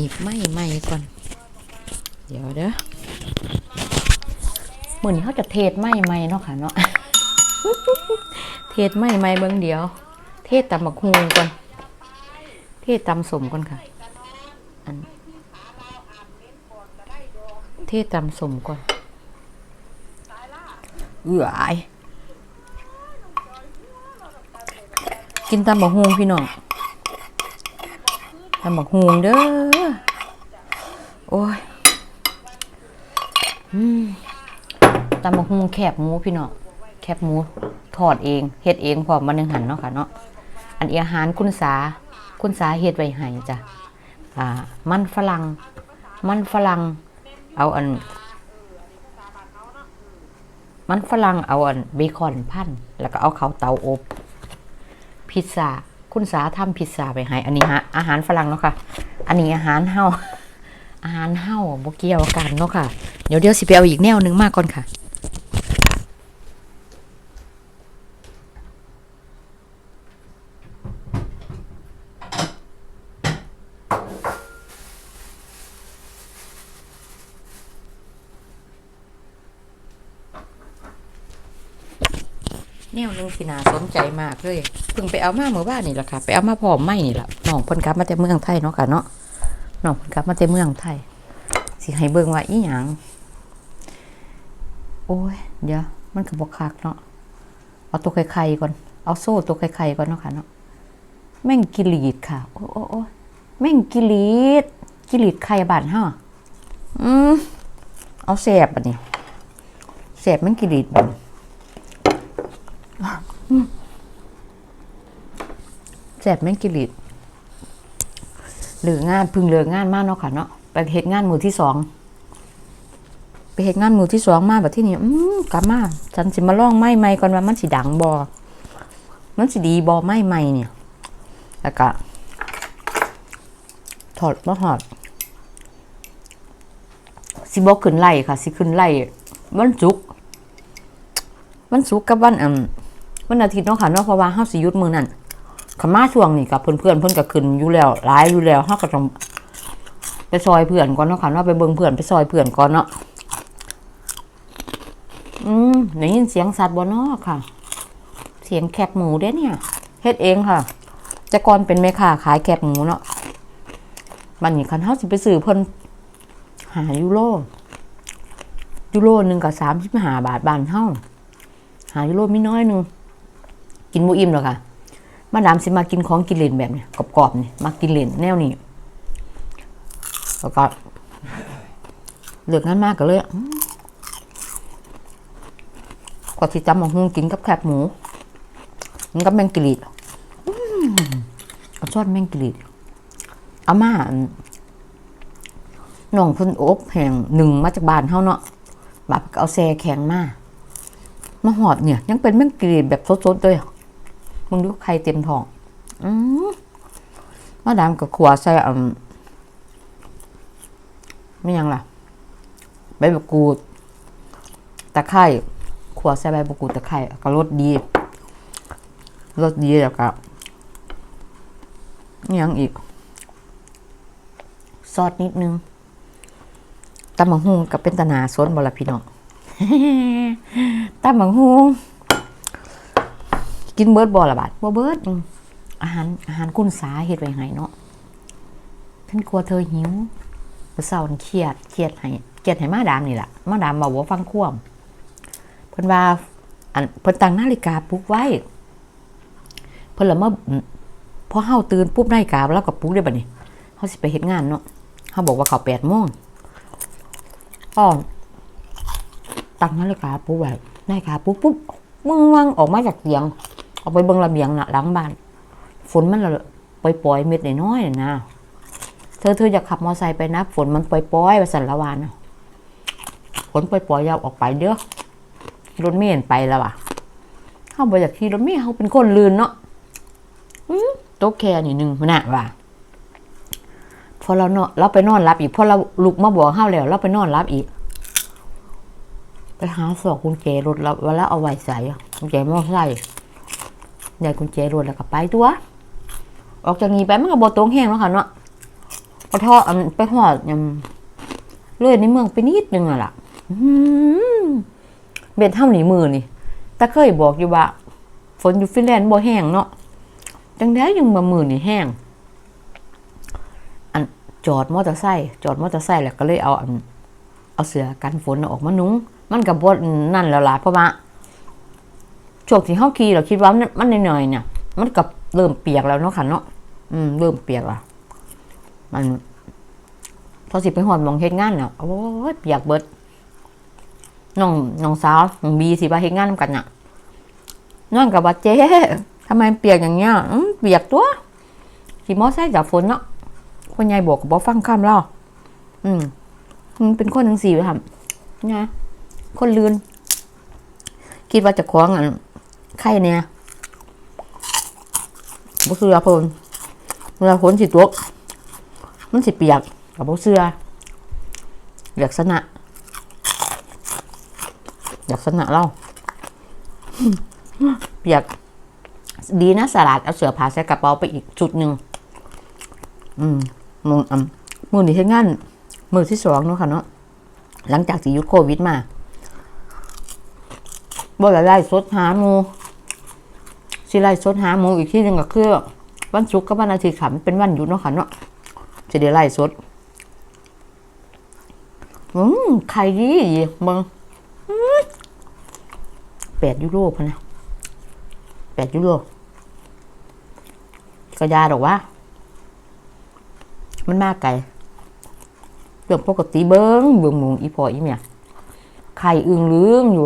นีบไม่ไม่ก่อน เดี๋ยวเด้อเหมือนเขาจะเทศไม่ไม่เนาะค่ะเนาะเทศไม่ไม่เบิ่งเดียว เทศตำบักฮวงก่อน เทศตำสมก่อนค่ะอันเทศตำสมก่อนเอื้ออายกินตำบักฮวงพี่น้อง ตำบักฮวงเด้อ โอ้ยอืมตำบักฮวงแคบหมูพี่เน้องแคบหมูทอดเองเฮ็ดเองพร้อมมาหนึ่งหันเนาะค่ะเนาะ อันอีอาหารคุณสา คุณสาเฮ็ดไว้ให้จ้ะ อ่า มันฝรั่ง มันฝรั่ง เอาอัน มันฝรั่งเอาอันเบคอนพัน แล้วก็เอาเขาเตาอบ พิซซ่า คุณสาทำพิซซ่าไปให้ อันนี้ฮะอาหารฝรั่งเนาะค่ะ อันนี้อาหารเฮาอาหารเฮาบ่เกี่ยวกันเนาะค่ะ เดี๋ยวเดี๋ยวสิไปเอาอีกแนวนึงมาก่อนค่ะ แนวหนึ่งสินาสนใจมากเลยเพิ่งไปเอามาเมื่อวานนี่แหละค่ะ ไปเอามาพร้อมไม่นี่แหละน้องเพิ่นกลับมาแต่เมืองไทยเนาะค่ะเนาะน้องเพิ่นกลับมาแต่เมืองไทยสิให้เบิ่งว่าอีหยังโอ้ยเดี๋ยวมันก็บ่คักเนาะเอาตัวไข่ๆก่อนเอาโซ่ตัวไข่ๆก่อนเนาะค่ะเนาะแม่งกิลีดค่ะ โอ้โอ้โอ้แม่งกิลีดกิลีดไข่บานฮาอืมเอาแสบอันนี้แสบแม่งกิลีดบัด แสบแม่งกิริตหรืองานพึ่งเลิกงานมากเนาะค่ะเนาะไปเหตุงานมือที่สองไปเหตุงานมือที่สองมาแบบที่นี่อืมกลับมาฉันสิมาล่องไม้ไม้ก่อนว่ามันสิดังบอมันสิดีบอไม้ไม้เนี่ยแล้วก็ถอดมาถอดสิบอกขึ้นไล่ค่ะ สิขึ้นไล่วันจุกร์วันศุกกับวันอืม วันอาทิตย์เนาะค่ะเนาะเพราะว่าเฮาสิหยุดมื้อนั้นขม่าช่วงนี้กับเพื่อนๆเพิ่นก็ขึ้นอยู่แล้วหลายอยู่แล้วเฮาก็ต้องไปซอยเพื่อนก่อนเนาะค่ะเนาะไปเบิ่งเพื่อนไปซอยเพื่อนก่อนเนาะอืมได้ยินเสียงสัตว์บ่เนาะค่ะ เสียงแคบหมูเด้เนี่ยเฮ็ดเองค่ะแต่ก่อนเป็นแม่ค้าขายแคบหมูเนาะบัดนี้คันเฮาสิไปซื้อเพิ่นหายูโรยูโรหนึ่งก็35บาบาทบานเฮาหายูโรไม่น้อยหนึ่ง กินหมูอิ่มหรอกค่ะ มาดามสิมากินของกินเลนแบบนี้กรอบๆนี่มากินเลนแนวนี้แล้วก็เลือกงานมากก็เลยกว่าที่จำมาหุงกินกับแคบหมูมันกับแมงกิลีดอืมเอาชอดแมงกิลีดอาม่านน้องพุ่นอบแห่งหนึ่งมาจากบ้านเฮาเนาะแบาดก็เอาแซ่แข็งมามาหอดเนี่ย ยังเป็นแมงกรีดแบบสดๆเลยอะ มึงดูใครเต็มท้องอืมมาดามกับขวาใส่อืมไม่ยังล่ะใบมะกรูดตะไคร้ขวาใส่ใบมะกรูดตะไคร้ก็รสดีรสดีแล้วก็อิหยังอีก ซอสนิดนึงตำมะฮุงกับเป็นตะหนาสนบละพี่น้องตำบักฮวง กินเบิร์ดบอละบาดบ่เบิร์ดอืมอาหารอาหารกุนสาเฮ็ดไว้ให้เนาะเพิ่นกลัวเธอหิวเมื่อเช้านี่เครียดเครียดให้เครียดให้มาดามนี่ล่ะมาดามบอกว่าฟังความเพิ่นว่าอันเพิ่นตั้งนาฬิกาปลุกไว้เพิ่นละมาอืมพอเฮาตื่นปุ๊บนาฬิกาแล้วก็ปลุกได้บัดนี้เฮาสิไปเฮ็ดงานเนาะเฮาบอกว่าเขา8โมงอ้อตั้งนาฬิกาปุ๊บแบบนาฬิกาปุ๊บปุ๊บมึงวังออกมาจากเตียง ออกไปเบิ่งระเบียงนะหลังบ้าน ฝนมันละปล่อยๆเม็ดน้อยๆนะเธอเธออยากขับมอไซค์ไปนะ ฝนมันปล่อยๆไปสันละวานนะฝนปล่อยๆอยาวออกไปเด้อรถเมล์ไปแล้วว่ะเข้าบอกอยากขี่รถเมล์เขาเป็นคนลืนเนาะโต๊ะแค่นี่หนึ่งนะว่ะพอเราเนาะเราไปนอนรับอีกพอเราลุกมาบอกเฮาแล้ว เราไปนอนรับอีก ไปหาสอกกุญแจรถแล้วเวลาเอาไว้ใส่อะกุญแจมอไซค์ ได้กุญแจรถแล้วก็ไปตัว ออกจากนี้ไปมันก็บ่ตรงแห้งแล้วค่ะเนาะเอทอดอันไปหอดยำเลยในเมืองไปนิดนึงอะล่ะเบ็ดเท่าหนีมือนี่แต่เคยบอกอยู่ว่าฝนอยู่ฟินแลนด์บ่แห้งเนาะจังได้ยังมามือนี่แห้ง อันจอดมอเตอร์ไซค์จอดมอเตอร์ไซค์แล้วก็เลยเอาอันเอาเสือกันฝนออกมานุงมันกับบดนั่นแล้วล่ะเพราะว่า ช่วงที่เฮาขี่เราคิดว่ามันหน่อยๆเนี่ย มันกับเริ่มเปียกแล้วเนาะค่ะเนาะอืมเริ่มเปียกละมันพอสิไปหอดมองเฮ็ดงานเนี่ยโอ้ยเปียกเบิดน้องน้องสาวน้องบีสิว่าเฮ็ดงานนำกันน่ะนั่นกับว่าเจ๊ทำไมเปียกอย่างเงี้ยเปียกตัวขี่มอไซค์จากฝนเนาะคนยายบอกก็บ่ฟังคำเราอืมมันเป็นคนทั้งสี่เลยค่ะนะคนลืน คิดว่าจะคล้องอะ ไข่เนี่ยบ่เสือเพิ่นเวลาฝนสิตกมันสิเปียกกับบ่เสืออยากสนะอยากสนะเราเปียก ดีนะสลัดเอาเสือผ้าใส่กระเป๋าไปอีกจุดหนึ่งอืมมึงอะมือนี่ใช้งานมือที่สองเนาะค่ะเนาะหลังจากที่ยุดโควิดมาบ่ได้ไล่สดหาหมู สิไล่สดหาหมูอีกที่หนึ่งก็คือ วันศุกร์กับวันอาทิตย์ค่ะมันเป็นวันหยุดเนาะค่ะเนาะจะได้ไล่สดอืมไข่ดีมึงแปดยูโรพะนะแปดยูโรก็ยาดอกว่า มันมากไกลเรื่องปกติเบิ้งเบิ้งหมูอีพออีเมียไข่อึงเลื้องอยู่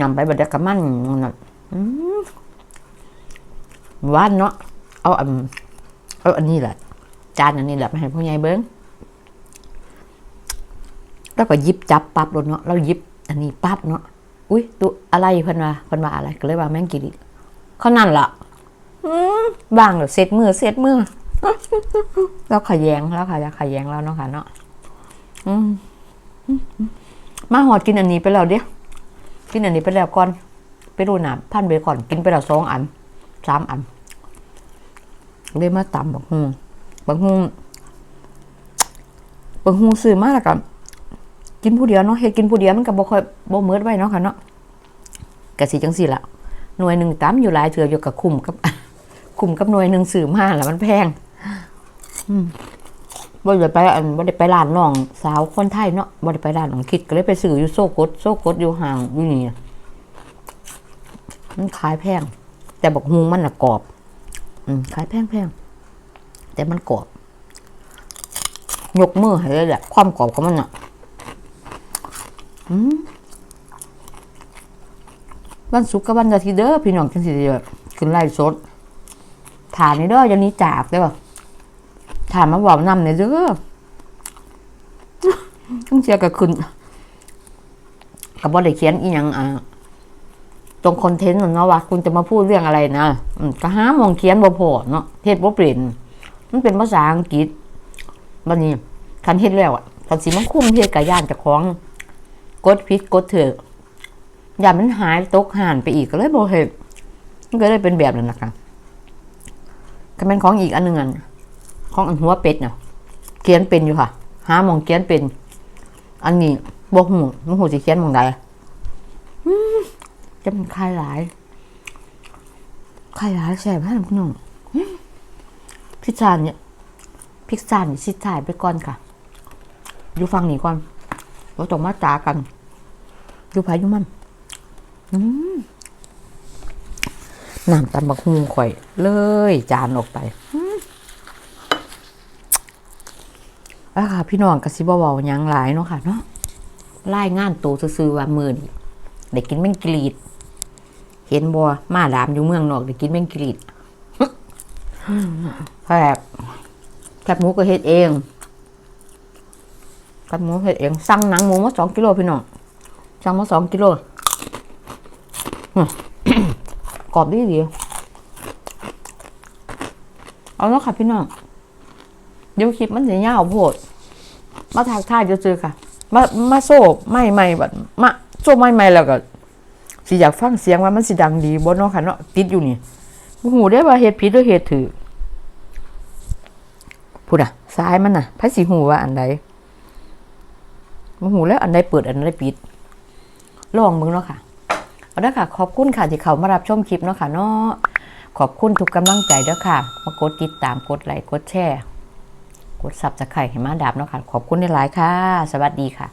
งำไปบัดเดกกะมันนั่นอืม ว่านเนาะเอาอันเอาอันนี้แหละจานอันนี้แหละมาให้พ่อใหญ่เบิ้งแล้วก็ยิบจับปั๊บรถเนาะเราหยิบอันนี้ปั๊บเนาะอุ้ยดูอะไรเพิ่นว่าเพิ่นว่าอะไรก็เลยว่าแม่งกินเขานั่นล่ะบางเดี๋ยวเสร็จมือเสร็จมือเราขยแยงแล้วค่ะจะขยแยงแล้วเนาะค่ะเนาะมาหอดกินอันนี้ไปแล้วเดี๋ยวกินอันนี้ไปแล้วก่อนไปดูหนาพันเบก่อนกินไปแล้วสองอัน สามอันเลยมาตำบักฮุงบักฮุงบักฮุงซื้อมาแล้วกับกินผู้เดียวเนาะเฮ็ดกินผู้เดียวมันก็บ่ค่อยบ่เมิดไว้เนาะค่ะเนาะกะสิจังสี่ละหน่วยหนึ่งตำอยู่หลายเถื่ออยู่กับคุมกับคุมกับหน่วยหนึ่งซื้อมาแล้วมันแพงบ่ได้ไปอันบ่ได้ไปร้านน้องสาวคนไทยเนาะบ่ได้ไปร้านน้องคิดก็เลยไปซื้ออยู่โซกดโซกดอยู่ห่างอยู่นี่มันขายแพง แต่บอกฮุงมันน่ะกรอบอขายแพงแพงแต่มันกรอบ ยกมือให้เลยแหละ ความกรอบของมันอะวันศุกร์กับวันอาทิตย์เด้อพี่น้องจังสิได้แบบขึ้นไล่สดฐานนี่เด้อย่าหนี้จากเด้อถามมาบอกนำเนี่ยเด้อต้องเชียร์กับคุณกับบอได้เขียนอีหยังอ่าต รงคอนเทนต์น่ะเนาะว่าคุณจะมาพูดเรื่องอะไรนะก็หามองเขียนบ่พอเนาะเฮ็ดบ่เปลี่ยนมันเป็นภาษาอังกฤษบัดนี้คันเฮ็ดแล้วอะคันสิมันคุ้มเฮ็ดกับย่านเจ้าของกดผิดกดถูกอย่ามันหายตกห่านไปอีกก็เลยบ่เฮ็ดมันก็เลยเป็นแบบนั้นนะคะก็เป็นของอีกอันหนึงอันของอันหัวเป็ดเนี่ยเขียนเป็นอยู่ค่ะหามองเขียนเป็น อันนี้บวหูมันหูสิเขียนมองใด จะเป็นใครหลายใครหลายแสบให้คุณน้องอืมพิซซ่าเนี่ยพิซซ่านี่ชิดถ่ายไปก่อนค่ะ อยู่ฟังนี่ก่อนเราต้องมาจากัน อยู่ไผอยู่มันน้ำตำบักฮุงข่อย เลยจานออกไปอะค่ะ พี่น้องกระซิบเบาๆยังหลายเนาะค่ะเนาะไล่งานโตซื่อว่ามือนี่ได้กินแมงกรีด เห็นบัวมาดามอยู่เมืองนอกได้กินแมงกรีดแคบแคบหมูก็เฮ็ดเองแคบหมูเฮ็ดเองสั่งหนังหมูมาสองกิโลพี่น้องสั่งมาสองกิโลกรอบดีดีเอาแล้วค่ะพี่น้องเดี๋ยวคลิปมันจะยาวโพดมาทักทายจะเจอค่ะ มามาโซ่ไม่ไม่แบบมาโซ่ไม่ไม่แล้วก็ สิอยากฟังเสียงว่ามันสิดังดีบ่เนาะค่ะเนาะติดอยู่นี่หูได้ว่าเฮ็ดผิดหรือเฮ็ดถือพูดอะซ้ายมันน่ะไพ่สีหูว่าอันใดมาหูแล้วอันใดเปิดอันใดปิดลองมึงเนาะค่ะเอาเด้ค่ะ ขอบคุณค่ะที่เขามารับชมคลิปเนาะค่ะเนาะขอบคุณทุกกำลังใจเด้อค่ะ มากดติดตามกดไลค์กดแชร์ กดซับสไครต์ให้มาดับเนาะค่ะ ขอบคุณในหลายค่ะ สวัสดีค่ะ